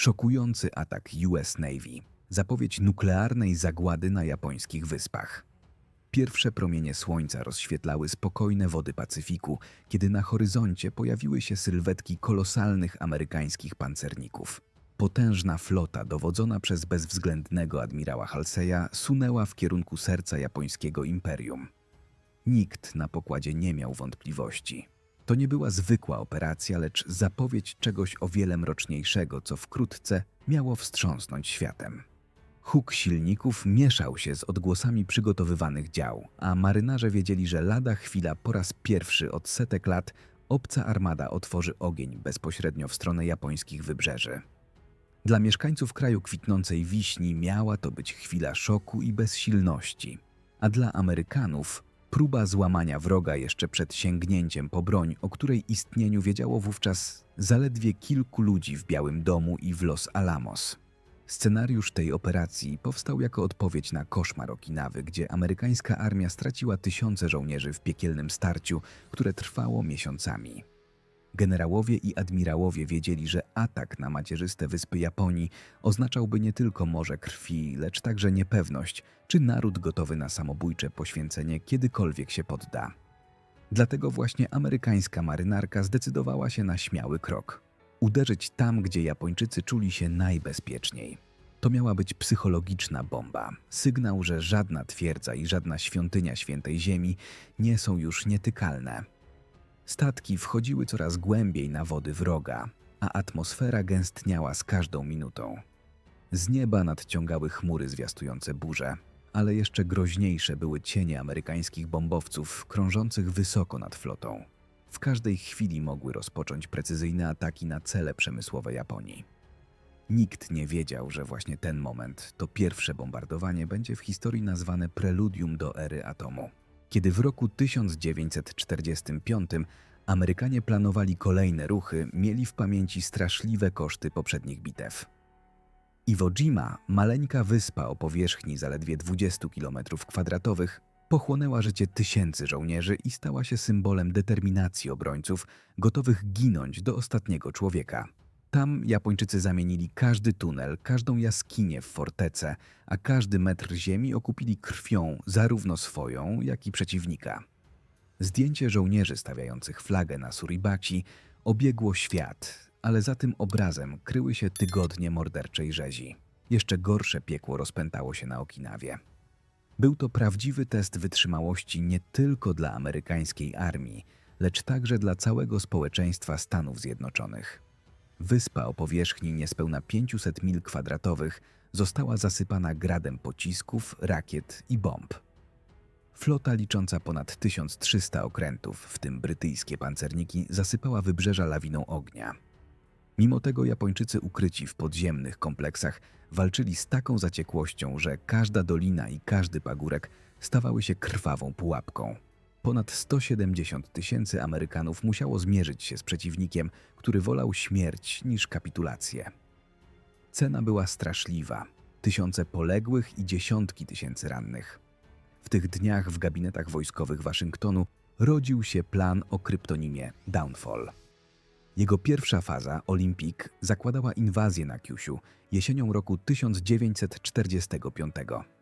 Szokujący atak US Navy, zapowiedź nuklearnej zagłady na japońskich wyspach. Pierwsze promienie słońca rozświetlały spokojne wody Pacyfiku, kiedy na horyzoncie pojawiły się sylwetki kolosalnych amerykańskich pancerników. Potężna flota, dowodzona przez bezwzględnego admirała Halseya, sunęła w kierunku serca japońskiego imperium. Nikt na pokładzie nie miał wątpliwości. To nie była zwykła operacja, lecz zapowiedź czegoś o wiele mroczniejszego, co wkrótce miało wstrząsnąć światem. Huk silników mieszał się z odgłosami przygotowywanych dział, a marynarze wiedzieli, że lada chwila po raz pierwszy od setek lat obca armada otworzy ogień bezpośrednio w stronę japońskich wybrzeży. Dla mieszkańców kraju kwitnącej wiśni miała to być chwila szoku i bezsilności, a dla Amerykanów próba złamania wroga jeszcze przed sięgnięciem po broń, o której istnieniu wiedziało wówczas zaledwie kilku ludzi w Białym Domu i w Los Alamos. Scenariusz tej operacji powstał jako odpowiedź na koszmar Okinawy, gdzie amerykańska armia straciła tysiące żołnierzy w piekielnym starciu, które trwało miesiącami. Generałowie i admirałowie wiedzieli, że atak na macierzyste wyspy Japonii oznaczałby nie tylko morze krwi, lecz także niepewność, czy naród gotowy na samobójcze poświęcenie kiedykolwiek się podda. Dlatego właśnie amerykańska marynarka zdecydowała się na śmiały krok uderzyć tam, gdzie Japończycy czuli się najbezpieczniej. To miała być psychologiczna bomba, sygnał, że żadna twierdza i żadna świątynia świętej ziemi nie są już nietykalne. Statki wchodziły coraz głębiej na wody wroga, a atmosfera gęstniała z każdą minutą. Z nieba nadciągały chmury zwiastujące burze, ale jeszcze groźniejsze były cienie amerykańskich bombowców krążących wysoko nad flotą. W każdej chwili mogły rozpocząć precyzyjne ataki na cele przemysłowe Japonii. Nikt nie wiedział, że właśnie ten moment, to pierwsze bombardowanie, będzie w historii nazwane preludium do ery atomu. Kiedy w roku 1945 Amerykanie planowali kolejne ruchy, mieli w pamięci straszliwe koszty poprzednich bitew. Iwo Jima, maleńka wyspa o powierzchni zaledwie 20 km2, pochłonęła życie tysięcy żołnierzy i stała się symbolem determinacji obrońców, gotowych ginąć do ostatniego człowieka. Tam Japończycy zamienili każdy tunel, każdą jaskinię w fortecę, a każdy metr ziemi okupili krwią zarówno swoją, jak i przeciwnika. Zdjęcie żołnierzy stawiających flagę na Suribachi obiegło świat, ale za tym obrazem kryły się tygodnie morderczej rzezi. Jeszcze gorsze piekło rozpętało się na Okinawie. Był to prawdziwy test wytrzymałości nie tylko dla amerykańskiej armii, lecz także dla całego społeczeństwa Stanów Zjednoczonych. Wyspa o powierzchni niespełna 500 mil kwadratowych została zasypana gradem pocisków, rakiet i bomb. Flota licząca ponad 1300 okrętów, w tym brytyjskie pancerniki, zasypała wybrzeża lawiną ognia. Mimo tego Japończycy ukryci w podziemnych kompleksach walczyli z taką zaciekłością, że każda dolina i każdy pagórek stawały się krwawą pułapką. Ponad 170 tysięcy Amerykanów musiało zmierzyć się z przeciwnikiem, który wolał śmierć niż kapitulację. Cena była straszliwa. Tysiące poległych i dziesiątki tysięcy rannych. W tych dniach w gabinetach wojskowych Waszyngtonu rodził się plan o kryptonimie Downfall. Jego pierwsza faza, Olympic, zakładała inwazję na Kyushu jesienią roku 1945.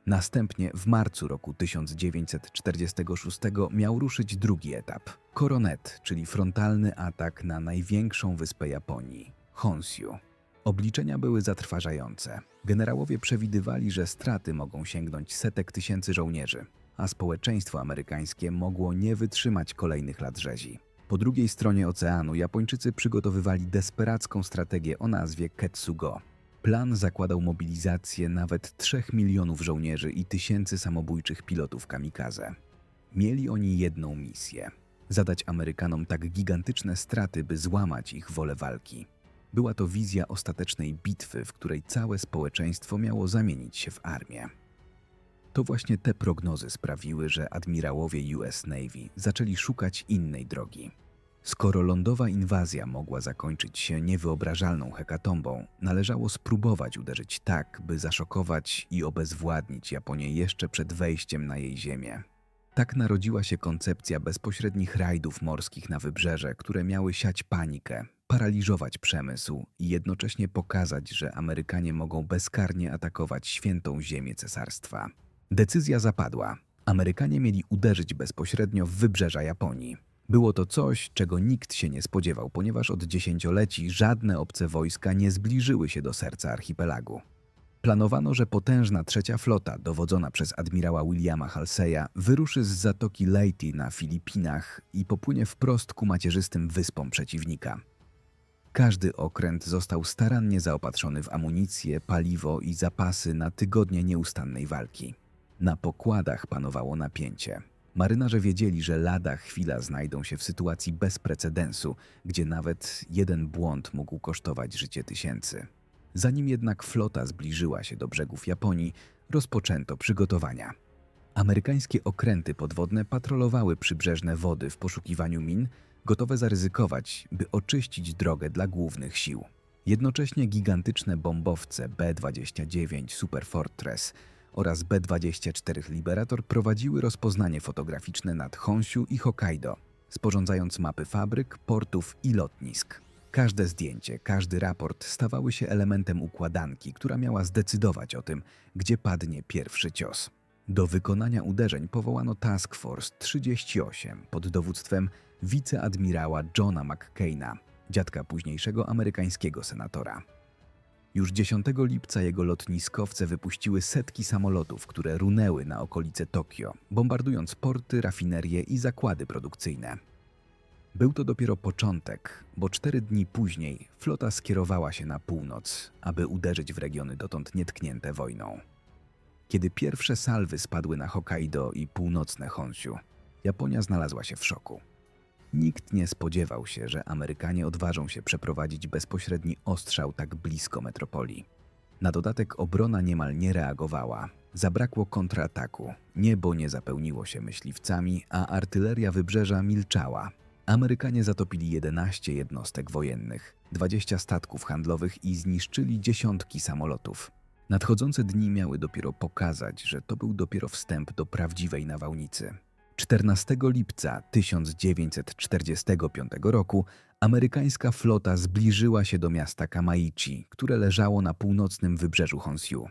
Następnie w marcu roku 1946 miał ruszyć drugi etap Koronet, czyli frontalny atak na największą wyspę Japonii Honshu. Obliczenia były zatrważające. Generałowie przewidywali, że straty mogą sięgnąć setek tysięcy żołnierzy, a społeczeństwo amerykańskie mogło nie wytrzymać kolejnych lat rzezi. Po drugiej stronie oceanu Japończycy przygotowywali desperacką strategię o nazwie Ketsugo. Plan zakładał mobilizację nawet 3 milionów żołnierzy i tysięcy samobójczych pilotów kamikaze. Mieli oni jedną misję zadać Amerykanom tak gigantyczne straty, by złamać ich wolę walki. Była to wizja ostatecznej bitwy, w której całe społeczeństwo miało zamienić się w armię. To właśnie te prognozy sprawiły, że admirałowie US Navy zaczęli szukać innej drogi. Skoro lądowa inwazja mogła zakończyć się niewyobrażalną hekatombą, należało spróbować uderzyć tak, by zaszokować i obezwładnić Japonię jeszcze przed wejściem na jej ziemię. Tak narodziła się koncepcja bezpośrednich rajdów morskich na wybrzeże, które miały siać panikę, paraliżować przemysł i jednocześnie pokazać, że Amerykanie mogą bezkarnie atakować świętą ziemię cesarstwa. Decyzja zapadła. Amerykanie mieli uderzyć bezpośrednio w wybrzeża Japonii. Było to coś, czego nikt się nie spodziewał, ponieważ od dziesięcioleci żadne obce wojska nie zbliżyły się do serca archipelagu. Planowano, że potężna trzecia flota, dowodzona przez admirała Williama Halseya, wyruszy z zatoki Leyte na Filipinach i popłynie wprost ku macierzystym wyspom przeciwnika. Każdy okręt został starannie zaopatrzony w amunicję, paliwo i zapasy na tygodnie nieustannej walki. Na pokładach panowało napięcie. Marynarze wiedzieli, że lada chwila znajdą się w sytuacji bez precedensu, gdzie nawet jeden błąd mógł kosztować życie tysięcy. Zanim jednak flota zbliżyła się do brzegów Japonii, rozpoczęto przygotowania. Amerykańskie okręty podwodne patrolowały przybrzeżne wody w poszukiwaniu min, gotowe zaryzykować, by oczyścić drogę dla głównych sił. Jednocześnie gigantyczne bombowce B-29 Super Fortress oraz B-24 Liberator prowadziły rozpoznanie fotograficzne nad Honshu i Hokkaido, sporządzając mapy fabryk, portów i lotnisk. Każde zdjęcie, każdy raport stawały się elementem układanki, która miała zdecydować o tym, gdzie padnie pierwszy cios. Do wykonania uderzeń powołano Task Force 38 pod dowództwem wiceadmirała Johna McCaina, dziadka późniejszego amerykańskiego senatora. Już 10 lipca jego lotniskowce wypuściły setki samolotów, które runęły na okolice Tokio, bombardując porty, rafinerie i zakłady produkcyjne. Był to dopiero początek, bo cztery dni później flota skierowała się na północ, aby uderzyć w regiony dotąd nietknięte wojną. Kiedy pierwsze salwy spadły na Hokkaido i północne Honshu, Japonia znalazła się w szoku. Nikt nie spodziewał się, że Amerykanie odważą się przeprowadzić bezpośredni ostrzał tak blisko metropolii. Na dodatek obrona niemal nie reagowała. Zabrakło kontrataku, niebo nie zapełniło się myśliwcami, a artyleria wybrzeża milczała. Amerykanie zatopili 11 jednostek wojennych, 20 statków handlowych i zniszczyli dziesiątki samolotów. Nadchodzące dni miały dopiero pokazać, że to był dopiero wstęp do prawdziwej nawałnicy. 14 lipca 1945 roku amerykańska flota zbliżyła się do miasta Kamaichi, które leżało na północnym wybrzeżu Honshu.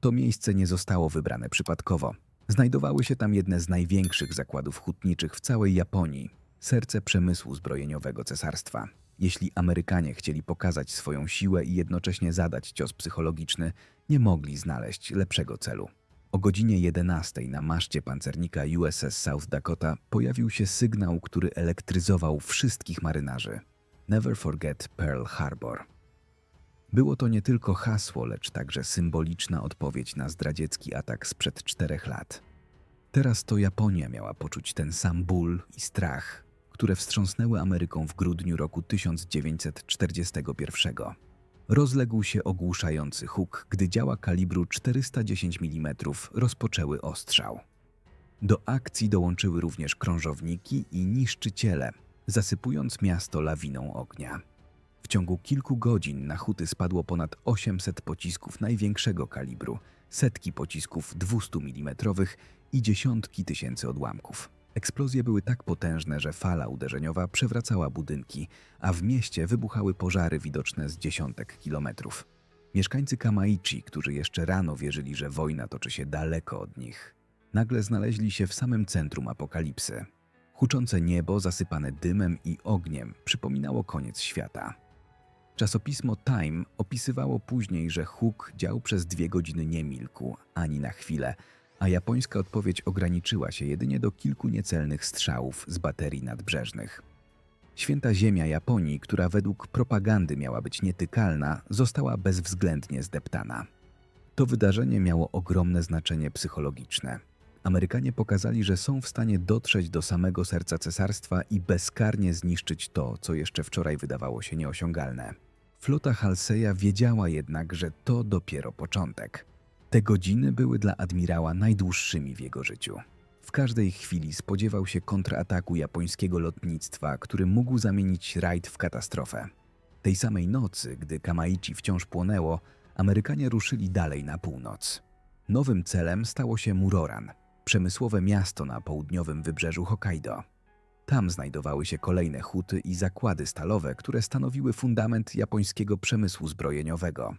To miejsce nie zostało wybrane przypadkowo. Znajdowały się tam jedne z największych zakładów hutniczych w całej Japonii, serce przemysłu zbrojeniowego cesarstwa. Jeśli Amerykanie chcieli pokazać swoją siłę i jednocześnie zadać cios psychologiczny, nie mogli znaleźć lepszego celu. O godzinie 11 na maszcie pancernika USS South Dakota pojawił się sygnał, który elektryzował wszystkich marynarzy. Never forget Pearl Harbor. Było to nie tylko hasło, lecz także symboliczna odpowiedź na zdradziecki atak sprzed czterech lat. Teraz to Japonia miała poczuć ten sam ból i strach, które wstrząsnęły Ameryką w grudniu roku 1941. Rozległ się ogłuszający huk, gdy działa kalibru 410 mm rozpoczęły ostrzał. Do akcji dołączyły również krążowniki i niszczyciele, zasypując miasto lawiną ognia. W ciągu kilku godzin na huty spadło ponad 800 pocisków największego kalibru, setki pocisków 200 mm i dziesiątki tysięcy odłamków. Eksplozje były tak potężne, że fala uderzeniowa przewracała budynki, a w mieście wybuchały pożary widoczne z dziesiątek kilometrów. Mieszkańcy Kamaichi, którzy jeszcze rano wierzyli, że wojna toczy się daleko od nich, nagle znaleźli się w samym centrum apokalipsy. Huczące niebo, zasypane dymem i ogniem, przypominało koniec świata. Czasopismo Time opisywało później, że huk dział przez dwie godziny nie milkł ani na chwilę, a japońska odpowiedź ograniczyła się jedynie do kilku niecelnych strzałów z baterii nadbrzeżnych. Święta ziemia Japonii, która według propagandy miała być nietykalna, została bezwzględnie zdeptana. To wydarzenie miało ogromne znaczenie psychologiczne. Amerykanie pokazali, że są w stanie dotrzeć do samego serca cesarstwa i bezkarnie zniszczyć to, co jeszcze wczoraj wydawało się nieosiągalne. Flota Halseya wiedziała jednak, że to dopiero początek. Te godziny były dla admirała najdłuższymi w jego życiu. W każdej chwili spodziewał się kontrataku japońskiego lotnictwa, który mógł zamienić rajd w katastrofę. Tej samej nocy, gdy Kamaichi wciąż płonęło, Amerykanie ruszyli dalej na północ. Nowym celem stało się Muroran, przemysłowe miasto na południowym wybrzeżu Hokkaido. Tam znajdowały się kolejne huty i zakłady stalowe, które stanowiły fundament japońskiego przemysłu zbrojeniowego.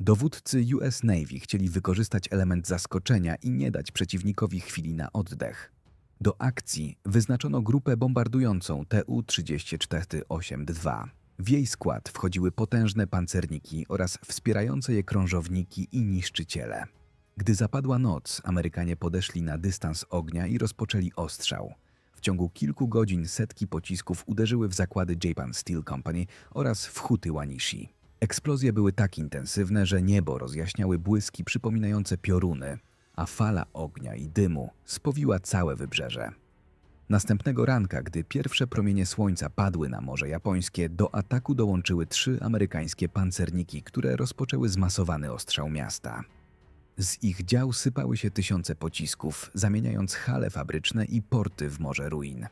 Dowódcy US Navy chcieli wykorzystać element zaskoczenia i nie dać przeciwnikowi chwili na oddech. Do akcji wyznaczono grupę bombardującą TU-34-82. W jej skład wchodziły potężne pancerniki oraz wspierające je krążowniki i niszczyciele. Gdy zapadła noc, Amerykanie podeszli na dystans ognia i rozpoczęli ostrzał. W ciągu kilku godzin setki pocisków uderzyły w zakłady Japan Steel Company oraz w huty Wanishi. Eksplozje były tak intensywne, że niebo rozjaśniały błyski przypominające pioruny, a fala ognia i dymu spowiła całe wybrzeże. Następnego ranka, gdy pierwsze promienie słońca padły na Morze Japońskie, do ataku dołączyły trzy amerykańskie pancerniki, które rozpoczęły zmasowany ostrzał miasta. Z ich dział sypały się tysiące pocisków, zamieniając hale fabryczne i porty w morze ruin.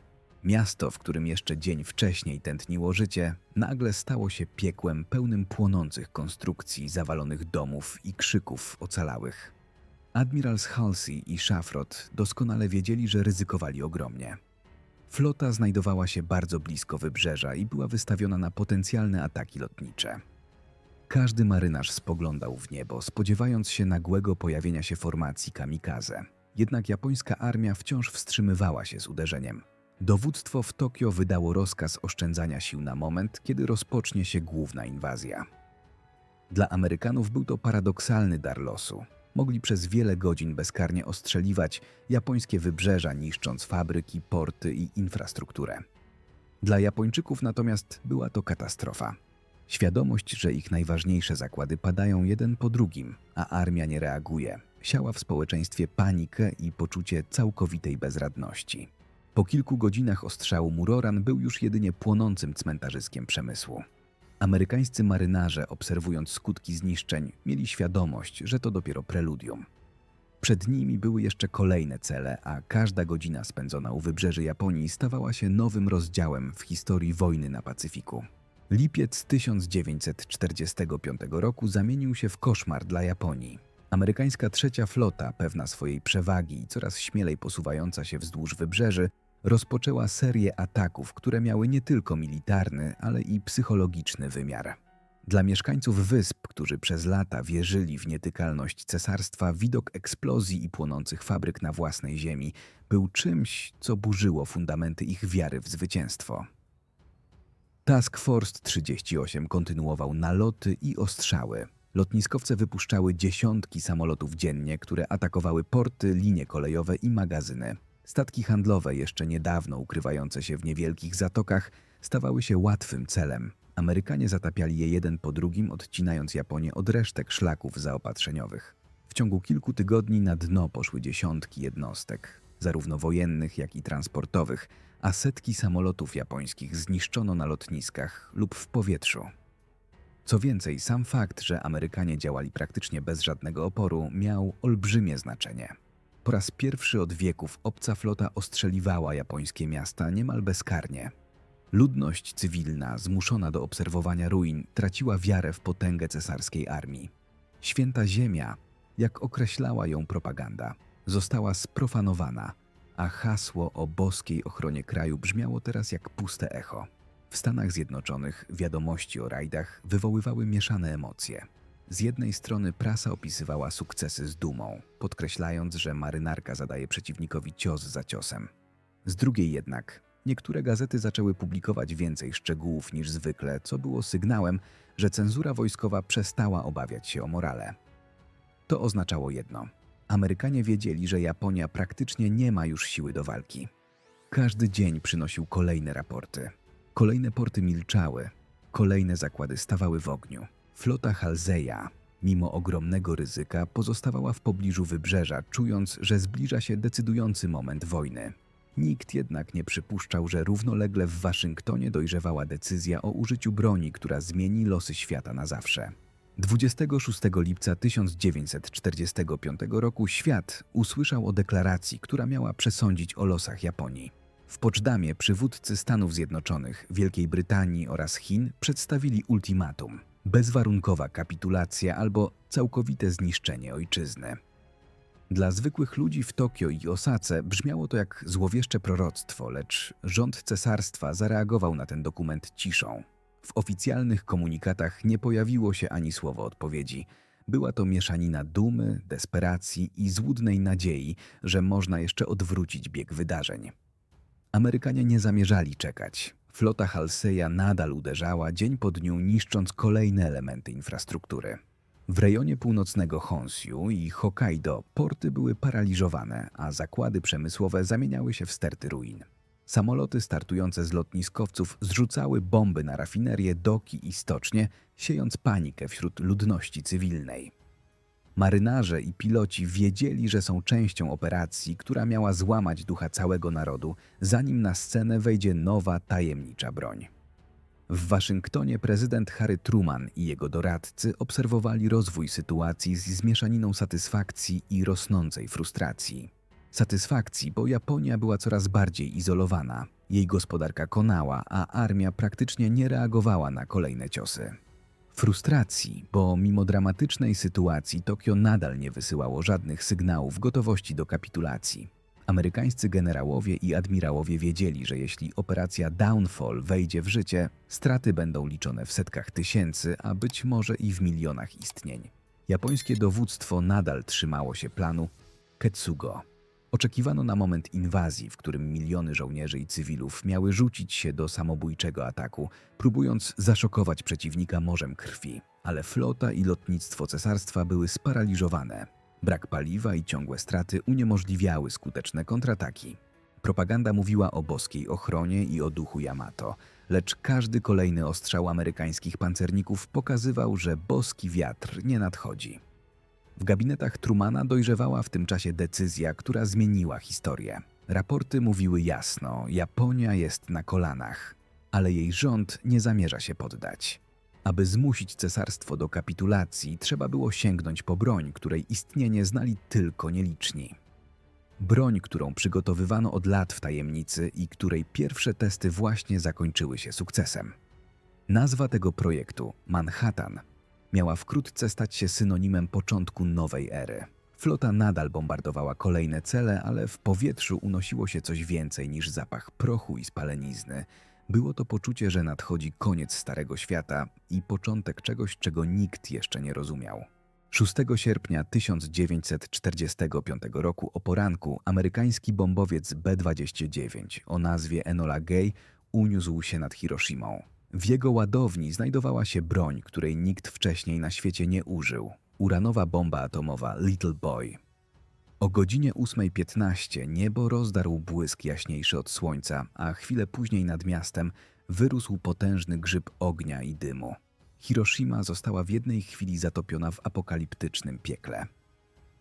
Miasto, w którym jeszcze dzień wcześniej tętniło życie, nagle stało się piekłem pełnym płonących konstrukcji, zawalonych domów i krzyków ocalałych. Admirals Halsey i Shafrot doskonale wiedzieli, że ryzykowali ogromnie. Flota znajdowała się bardzo blisko wybrzeża i była wystawiona na potencjalne ataki lotnicze. Każdy marynarz spoglądał w niebo, spodziewając się nagłego pojawienia się formacji kamikaze. Jednak japońska armia wciąż wstrzymywała się z uderzeniem. Dowództwo w Tokio wydało rozkaz oszczędzania sił na moment, kiedy rozpocznie się główna inwazja. Dla Amerykanów był to paradoksalny dar losu. Mogli przez wiele godzin bezkarnie ostrzeliwać japońskie wybrzeża, niszcząc fabryki, porty i infrastrukturę. Dla Japończyków natomiast była to katastrofa. Świadomość, że ich najważniejsze zakłady padają jeden po drugim, a armia nie reaguje, siała w społeczeństwie panikę i poczucie całkowitej bezradności. Po kilku godzinach ostrzału Muroran był już jedynie płonącym cmentarzyskiem przemysłu. Amerykańscy marynarze, obserwując skutki zniszczeń, mieli świadomość, że to dopiero preludium. Przed nimi były jeszcze kolejne cele, a każda godzina spędzona u wybrzeży Japonii stawała się nowym rozdziałem w historii wojny na Pacyfiku. Lipiec 1945 roku zamienił się w koszmar dla Japonii. Amerykańska trzecia flota, pewna swojej przewagi i coraz śmielej posuwająca się wzdłuż wybrzeży, rozpoczęła serię ataków, które miały nie tylko militarny, ale i psychologiczny wymiar. Dla mieszkańców wysp, którzy przez lata wierzyli w nietykalność cesarstwa, widok eksplozji i płonących fabryk na własnej ziemi był czymś, co burzyło fundamenty ich wiary w zwycięstwo. Task Force 38 kontynuował naloty i ostrzały. Lotniskowce wypuszczały dziesiątki samolotów dziennie, które atakowały porty, linie kolejowe i magazyny. Statki handlowe, jeszcze niedawno ukrywające się w niewielkich zatokach, stawały się łatwym celem. Amerykanie zatapiali je jeden po drugim, odcinając Japonię od resztek szlaków zaopatrzeniowych. W ciągu kilku tygodni na dno poszły dziesiątki jednostek, zarówno wojennych, jak i transportowych, a setki samolotów japońskich zniszczono na lotniskach lub w powietrzu. Co więcej, sam fakt, że Amerykanie działali praktycznie bez żadnego oporu, miał olbrzymie znaczenie. Po raz pierwszy od wieków obca flota ostrzeliwała japońskie miasta niemal bezkarnie. Ludność cywilna, zmuszona do obserwowania ruin, traciła wiarę w potęgę cesarskiej armii. Święta ziemia, jak określała ją propaganda, została sprofanowana, a hasło o boskiej ochronie kraju brzmiało teraz jak puste echo. W Stanach Zjednoczonych wiadomości o rajdach wywoływały mieszane emocje. Z jednej strony prasa opisywała sukcesy z dumą, podkreślając, że marynarka zadaje przeciwnikowi cios za ciosem. Z drugiej jednak niektóre gazety zaczęły publikować więcej szczegółów niż zwykle, co było sygnałem, że cenzura wojskowa przestała obawiać się o morale. To oznaczało jedno: Amerykanie wiedzieli, że Japonia praktycznie nie ma już siły do walki. Każdy dzień przynosił kolejne raporty. Kolejne porty milczały, kolejne zakłady stawały w ogniu. Flota Halseya, mimo ogromnego ryzyka, pozostawała w pobliżu wybrzeża, czując, że zbliża się decydujący moment wojny. Nikt jednak nie przypuszczał, że równolegle w Waszyngtonie dojrzewała decyzja o użyciu broni, która zmieni losy świata na zawsze. 26 lipca 1945 roku świat usłyszał o deklaracji, która miała przesądzić o losach Japonii. W Poczdamie przywódcy Stanów Zjednoczonych, Wielkiej Brytanii oraz Chin przedstawili ultimatum: bezwarunkowa kapitulacja albo całkowite zniszczenie ojczyzny. Dla zwykłych ludzi w Tokio i Osace brzmiało to jak złowieszcze proroctwo, lecz rząd cesarstwa zareagował na ten dokument ciszą. W oficjalnych komunikatach nie pojawiło się ani słowo odpowiedzi. Była to mieszanina dumy, desperacji i złudnej nadziei, że można jeszcze odwrócić bieg wydarzeń. Amerykanie nie zamierzali czekać. Flota Halseya nadal uderzała dzień po dniu, niszcząc kolejne elementy infrastruktury. W rejonie północnego Honshu i Hokkaido porty były paraliżowane, a zakłady przemysłowe zamieniały się w sterty ruin. Samoloty startujące z lotniskowców zrzucały bomby na rafinerie, doki i stocznie, siejąc panikę wśród ludności cywilnej. Marynarze i piloci wiedzieli, że są częścią operacji, która miała złamać ducha całego narodu, zanim na scenę wejdzie nowa, tajemnicza broń. W Waszyngtonie prezydent Harry Truman i jego doradcy obserwowali rozwój sytuacji z zmieszaniną satysfakcji i rosnącej frustracji. Satysfakcji, bo Japonia była coraz bardziej izolowana, jej gospodarka konała, a armia praktycznie nie reagowała na kolejne ciosy. Frustracji, bo mimo dramatycznej sytuacji Tokio nadal nie wysyłało żadnych sygnałów gotowości do kapitulacji. Amerykańscy generałowie i admirałowie wiedzieli, że jeśli operacja Downfall wejdzie w życie, straty będą liczone w setkach tysięcy, a być może i w milionach istnień. Japońskie dowództwo nadal trzymało się planu Ketsugo. Oczekiwano na moment inwazji, w którym miliony żołnierzy i cywilów miały rzucić się do samobójczego ataku, próbując zaszokować przeciwnika morzem krwi. Ale flota i lotnictwo cesarstwa były sparaliżowane. Brak paliwa i ciągłe straty uniemożliwiały skuteczne kontrataki. Propaganda mówiła o boskiej ochronie i o duchu Yamato, lecz każdy kolejny ostrzał amerykańskich pancerników pokazywał, że boski wiatr nie nadchodzi. W gabinetach Trumana dojrzewała w tym czasie decyzja, która zmieniła historię. Raporty mówiły jasno: Japonia jest na kolanach, ale jej rząd nie zamierza się poddać. Aby zmusić cesarstwo do kapitulacji, trzeba było sięgnąć po broń, której istnienie znali tylko nieliczni. Broń, którą przygotowywano od lat w tajemnicy i której pierwsze testy właśnie zakończyły się sukcesem. Nazwa tego projektu, Manhattan, miała wkrótce stać się synonimem początku nowej ery. Flota nadal bombardowała kolejne cele, ale w powietrzu unosiło się coś więcej niż zapach prochu i spalenizny. Było to poczucie, że nadchodzi koniec Starego Świata i początek czegoś, czego nikt jeszcze nie rozumiał. 6 sierpnia 1945 roku o poranku amerykański bombowiec B-29 o nazwie Enola Gay uniósł się nad Hiroshimą. W jego ładowni znajdowała się broń, której nikt wcześniej na świecie nie użył. Uranowa bomba atomowa Little Boy. O godzinie 8.15 niebo rozdarł błysk jaśniejszy od słońca, a chwilę później nad miastem wyrósł potężny grzyb ognia i dymu. Hiroshima została w jednej chwili zatopiona w apokaliptycznym piekle.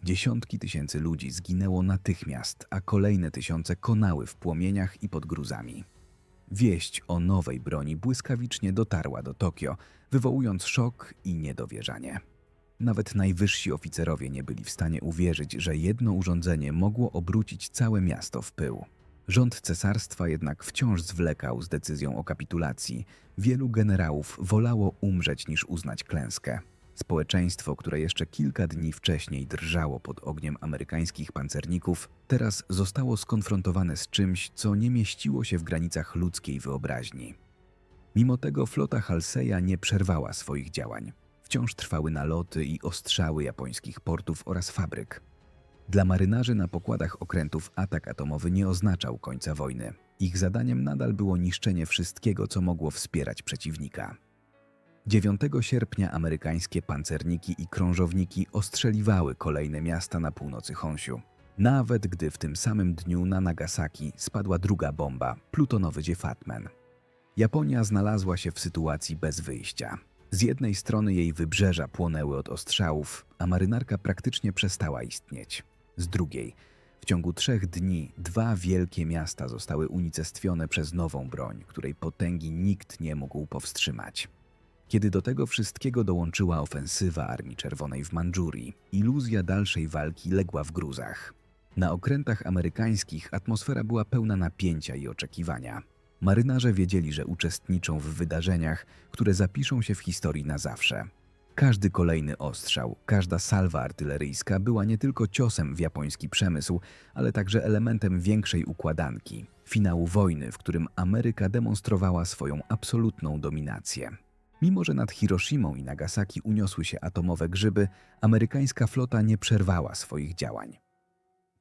Dziesiątki tysięcy ludzi zginęło natychmiast, a kolejne tysiące konały w płomieniach i pod gruzami. Wieść o nowej broni błyskawicznie dotarła do Tokio, wywołując szok i niedowierzanie. Nawet najwyżsi oficerowie nie byli w stanie uwierzyć, że jedno urządzenie mogło obrócić całe miasto w pył. Rząd cesarstwa jednak wciąż zwlekał z decyzją o kapitulacji. Wielu generałów wolało umrzeć niż uznać klęskę. Społeczeństwo, które jeszcze kilka dni wcześniej drżało pod ogniem amerykańskich pancerników, teraz zostało skonfrontowane z czymś, co nie mieściło się w granicach ludzkiej wyobraźni. Mimo tego flota Halseya nie przerwała swoich działań. Wciąż trwały naloty i ostrzały japońskich portów oraz fabryk. Dla marynarzy na pokładach okrętów atak atomowy nie oznaczał końca wojny. Ich zadaniem nadal było niszczenie wszystkiego, co mogło wspierać przeciwnika. 9 sierpnia amerykańskie pancerniki i krążowniki ostrzeliwały kolejne miasta na północy Honshu. Nawet gdy w tym samym dniu na Nagasaki spadła druga bomba, plutonowy Fatman. Japonia znalazła się w sytuacji bez wyjścia. Z jednej strony jej wybrzeża płonęły od ostrzałów, a marynarka praktycznie przestała istnieć. Z drugiej, w ciągu trzech dni dwa wielkie miasta zostały unicestwione przez nową broń, której potęgi nikt nie mógł powstrzymać. Kiedy do tego wszystkiego dołączyła ofensywa Armii Czerwonej w Mandżurii, iluzja dalszej walki legła w gruzach. Na okrętach amerykańskich atmosfera była pełna napięcia i oczekiwania. Marynarze wiedzieli, że uczestniczą w wydarzeniach, które zapiszą się w historii na zawsze. Każdy kolejny ostrzał, każda salwa artyleryjska była nie tylko ciosem w japoński przemysł, ale także elementem większej układanki finału wojny, w którym Ameryka demonstrowała swoją absolutną dominację. Mimo, że nad Hiroshimą i Nagasaki uniosły się atomowe grzyby, amerykańska flota nie przerwała swoich działań.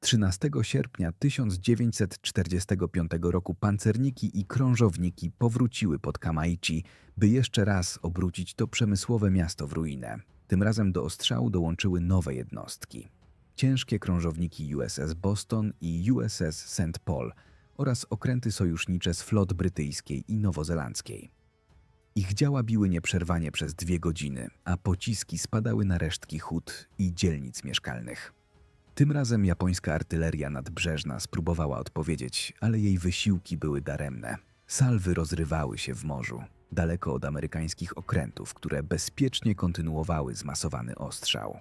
13 sierpnia 1945 roku pancerniki i krążowniki powróciły pod Kamaichi, by jeszcze raz obrócić to przemysłowe miasto w ruinę. Tym razem do ostrzału dołączyły nowe jednostki. Ciężkie krążowniki USS Boston i USS St. Paul oraz okręty sojusznicze z flot brytyjskiej i nowozelandzkiej. Ich działa biły nieprzerwanie przez dwie godziny, a pociski spadały na resztki hut i dzielnic mieszkalnych. Tym razem japońska artyleria nadbrzeżna spróbowała odpowiedzieć, ale jej wysiłki były daremne. Salwy rozrywały się w morzu, daleko od amerykańskich okrętów, które bezpiecznie kontynuowały zmasowany ostrzał.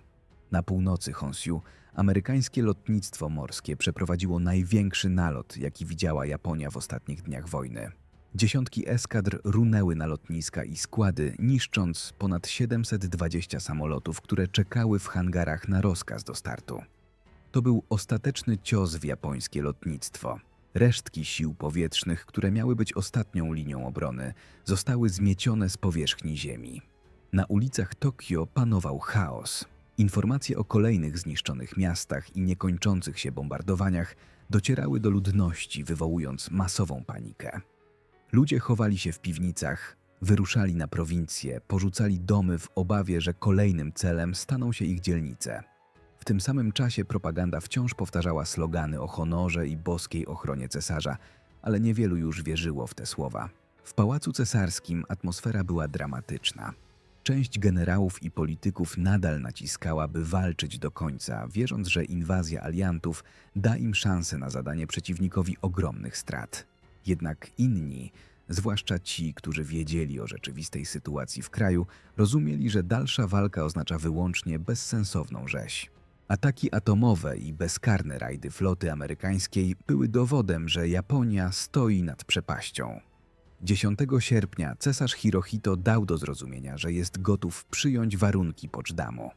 Na północy Honshu amerykańskie lotnictwo morskie przeprowadziło największy nalot, jaki widziała Japonia w ostatnich dniach wojny. Dziesiątki eskadr runęły na lotniska i składy, niszcząc ponad 720 samolotów, które czekały w hangarach na rozkaz do startu. To był ostateczny cios w japońskie lotnictwo. Resztki sił powietrznych, które miały być ostatnią linią obrony, zostały zmiecione z powierzchni ziemi. Na ulicach Tokio panował chaos. Informacje o kolejnych zniszczonych miastach i niekończących się bombardowaniach docierały do ludności, wywołując masową panikę. Ludzie chowali się w piwnicach, wyruszali na prowincje, porzucali domy w obawie, że kolejnym celem staną się ich dzielnice. W tym samym czasie propaganda wciąż powtarzała slogany o honorze i boskiej ochronie cesarza, ale niewielu już wierzyło w te słowa. W pałacu cesarskim atmosfera była dramatyczna. Część generałów i polityków nadal naciskała, by walczyć do końca, wierząc, że inwazja aliantów da im szansę na zadanie przeciwnikowi ogromnych strat. Jednak inni, zwłaszcza ci, którzy wiedzieli o rzeczywistej sytuacji w kraju, rozumieli, że dalsza walka oznacza wyłącznie bezsensowną rzeź. Ataki atomowe i bezkarne rajdy floty amerykańskiej były dowodem, że Japonia stoi nad przepaścią. 10 sierpnia cesarz Hirohito dał do zrozumienia, że jest gotów przyjąć warunki Poczdamу.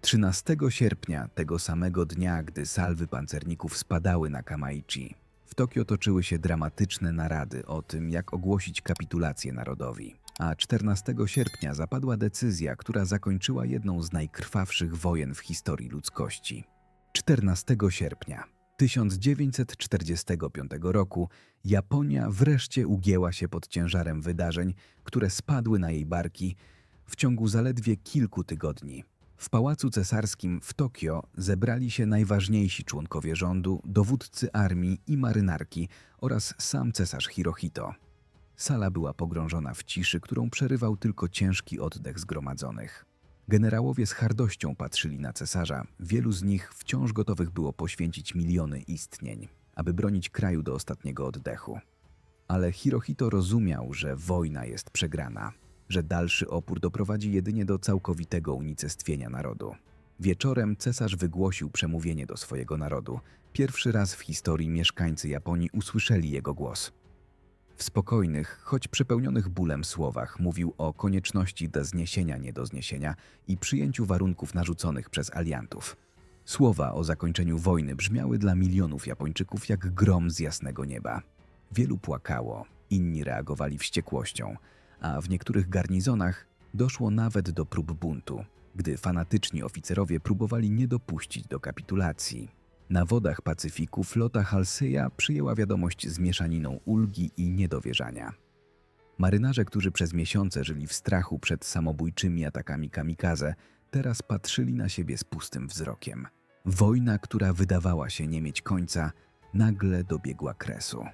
13 sierpnia, tego samego dnia, gdy salwy pancerników spadały na Kamaichi, w Tokio toczyły się dramatyczne narady o tym, jak ogłosić kapitulację narodowi. A 14 sierpnia zapadła decyzja, która zakończyła jedną z najkrwawszych wojen w historii ludzkości. 14 sierpnia 1945 roku Japonia wreszcie ugięła się pod ciężarem wydarzeń, które spadły na jej barki w ciągu zaledwie kilku tygodni. W Pałacu Cesarskim w Tokio zebrali się najważniejsi członkowie rządu, dowódcy armii i marynarki oraz sam cesarz Hirohito. Sala była pogrążona w ciszy, którą przerywał tylko ciężki oddech zgromadzonych. Generałowie z hardością patrzyli na cesarza, wielu z nich wciąż gotowych było poświęcić miliony istnień, aby bronić kraju do ostatniego oddechu. Ale Hirohito rozumiał, że wojna jest przegrana, że dalszy opór doprowadzi jedynie do całkowitego unicestwienia narodu. Wieczorem cesarz wygłosił przemówienie do swojego narodu. Pierwszy raz w historii mieszkańcy Japonii usłyszeli jego głos. W spokojnych, choć przepełnionych bólem słowach mówił o konieczności do zniesienia nie do zniesienia i przyjęciu warunków narzuconych przez aliantów. Słowa o zakończeniu wojny brzmiały dla milionów Japończyków jak grom z jasnego nieba. Wielu płakało, inni reagowali wściekłością, a w niektórych garnizonach doszło nawet do prób buntu, gdy fanatyczni oficerowie próbowali nie dopuścić do kapitulacji. Na wodach Pacyfiku flota Halseya przyjęła wiadomość z mieszaniną ulgi i niedowierzania. Marynarze, którzy przez miesiące żyli w strachu przed samobójczymi atakami kamikaze, teraz patrzyli na siebie z pustym wzrokiem. Wojna, która wydawała się nie mieć końca, nagle dobiegła kresu.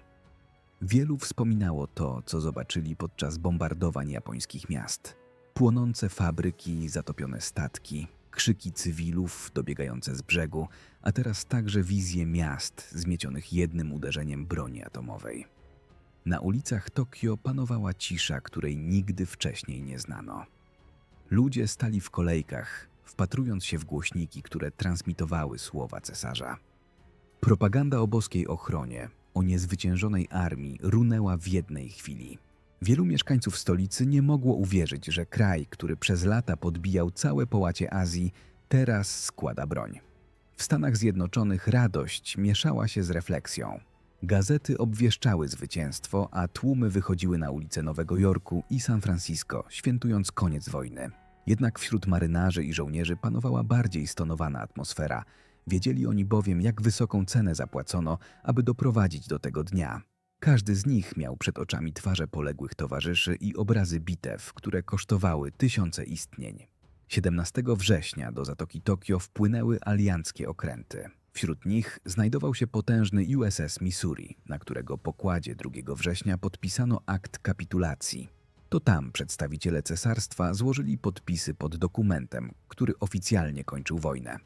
Wielu wspominało to, co zobaczyli podczas bombardowań japońskich miast. Płonące fabryki, zatopione statki, krzyki cywilów dobiegające z brzegu, a teraz także wizje miast zmiecionych jednym uderzeniem broni atomowej. Na ulicach Tokio panowała cisza, której nigdy wcześniej nie znano. Ludzie stali w kolejkach, wpatrując się w głośniki, które transmitowały słowa cesarza. Propaganda o boskiej ochronie, o niezwyciężonej armii runęła w jednej chwili. Wielu mieszkańców stolicy nie mogło uwierzyć, że kraj, który przez lata podbijał całe połacie Azji, teraz składa broń. W Stanach Zjednoczonych radość mieszała się z refleksją. Gazety obwieszczały zwycięstwo, a tłumy wychodziły na ulice Nowego Jorku i San Francisco, świętując koniec wojny. Jednak wśród marynarzy i żołnierzy panowała bardziej stonowana atmosfera. Wiedzieli oni bowiem, jak wysoką cenę zapłacono, aby doprowadzić do tego dnia. Każdy z nich miał przed oczami twarze poległych towarzyszy i obrazy bitew, które kosztowały tysiące istnień. 17 września do Zatoki Tokio wpłynęły alianckie okręty. Wśród nich znajdował się potężny USS Missouri, na którego pokładzie 2 września podpisano akt kapitulacji. To tam przedstawiciele cesarstwa złożyli podpisy pod dokumentem, który oficjalnie kończył wojnę.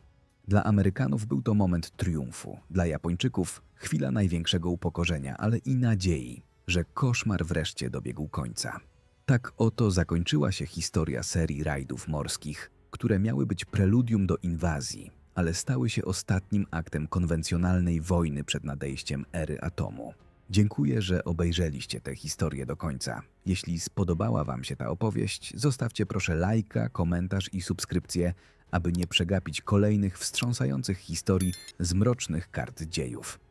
Dla Amerykanów był to moment triumfu, dla Japończyków chwila największego upokorzenia, ale i nadziei, że koszmar wreszcie dobiegł końca. Tak oto zakończyła się historia serii rajdów morskich, które miały być preludium do inwazji, ale stały się ostatnim aktem konwencjonalnej wojny przed nadejściem ery atomu. Dziękuję, że obejrzeliście tę historię do końca. Jeśli spodobała Wam się ta opowieść, zostawcie proszę lajka, komentarz i subskrypcję, aby nie przegapić kolejnych wstrząsających historii z mrocznych kart dziejów.